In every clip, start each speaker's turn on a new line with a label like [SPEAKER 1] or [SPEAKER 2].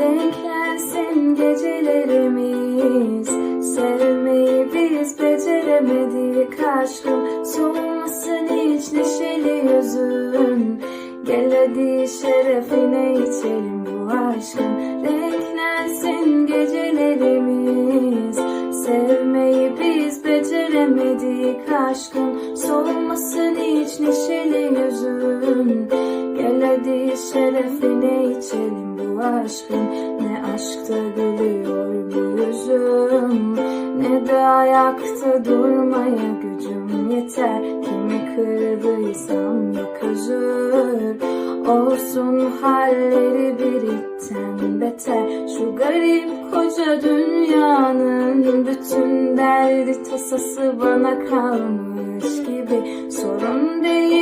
[SPEAKER 1] Renklensin gecelerimiz. Sevmeyi biz beceremedik aşkım Soğumasın hiç neşeli yüzün. Gel hadi şerefine içelim bu aşkın. Renklensin gecelerimiz. Sevmeyi biz beceremedik aşkım Soğumasın hiç neşeli şerefine içelim bu aşkın. Ne aşkta gülüyor bu yüzüm Ne de ayakta durmaya gücüm yeter. Kimi kırdıysam yok özür Olsun halleri birikten beter. Şu garip koca dünyanın Bütün derdi tasası bana kalmış gibi. Sorun değil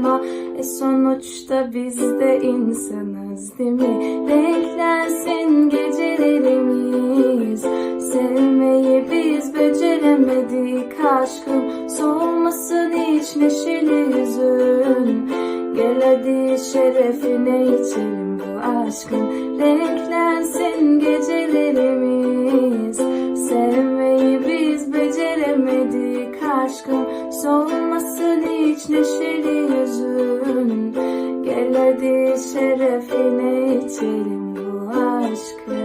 [SPEAKER 1] ama e sonuçta biz de insanız değil mi? Renklensin gecelerimiz. Sevmeyi biz beceremedik aşkım. Soğumasın hiç neşeli yüzün. Gel hadi şerefine içelim bu aşkın. Renklensin gecelerimiz. Sevmeyi biz beceremedik aşkım. Soğumasın hiç neşeli Hadi şerefine içelim bu aşkı.